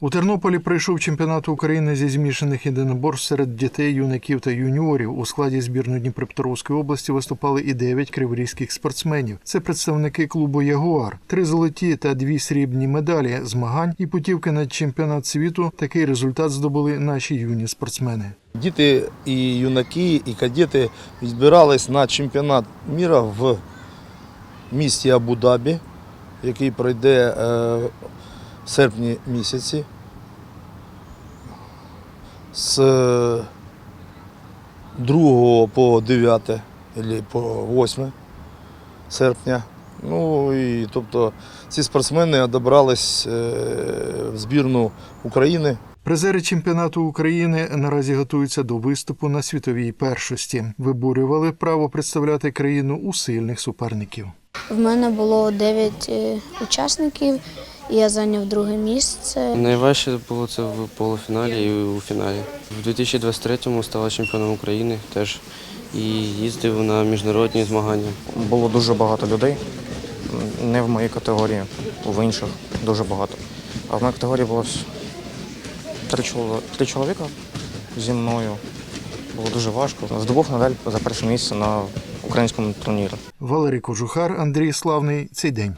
У Тернополі пройшов чемпіонат України зі змішаних єдиноборств серед дітей, юнаків та юніорів. У складі збірної Дніпропетровської області виступали і дев'ять криворізьких спортсменів. Це представники клубу Ягуар, три золоті та дві срібні медалі змагань і путівки на чемпіонат світу. Такий результат здобули наші юні спортсмени. Діти і юнаки, і кадети відбирались на чемпіонат міра в місті Абу-Дабі, який пройде е, в серпні місяці з 2 по 9 або по 8 серпня. Ну і тобто ці спортсмени одобрались е, в збірну України. Призери чемпіонату України наразі готуються до виступу на світовій першості. Виборювали право представляти країну у сильних суперників. В мене було 9 учасників, і я зайняв друге місце. Найважче було це в полуфіналі і у фіналі. В 2023-му стала чемпіоном України теж і їздив на міжнародні змагання. Було дуже багато людей, не в моїй категорії, в інших дуже багато. А в моїй категорії було три, чоловіка зі мною. Було дуже важко. Здобув медаль за перше місце на українському турнірі. Валерій Кожухар, Андрій Славний. Цей день.